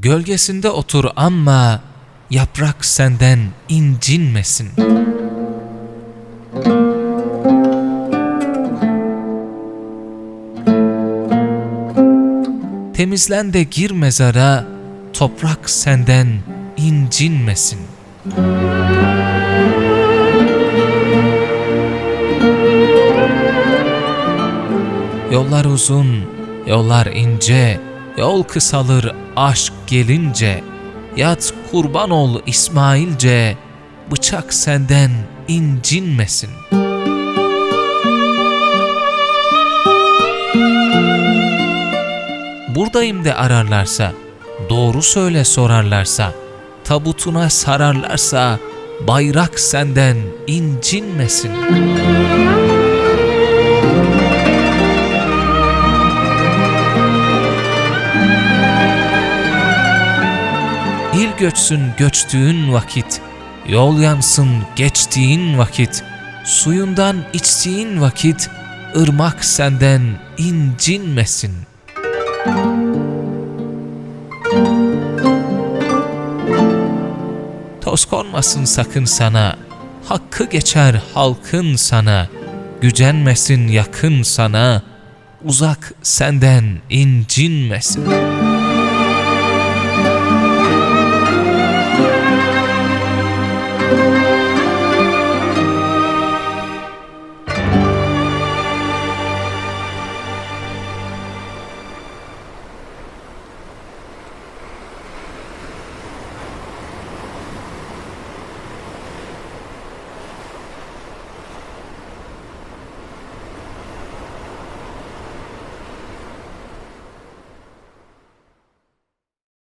Gölgesinde otur ama yaprak senden incinmesin. Temizlen de gir mezara, toprak senden incinmesin. Yollar uzun, yollar ince, yol kısalır aşk gelince. Yat kurban ol İsmailce, bıçak senden incinmesin. Buradayım de ararlarsa, doğru söyle sorarlarsa, tabutuna sararlarsa, bayrak senden incinmesin. İl göçsün göçtüğün vakit, yol yansın geçtiğin vakit, suyundan içtiğin vakit, ırmak senden incinmesin. Toz konmasın sakın sana, hakkı geçer halkın sana, gücenmesin yakın sana, uzak senden incinmesin.''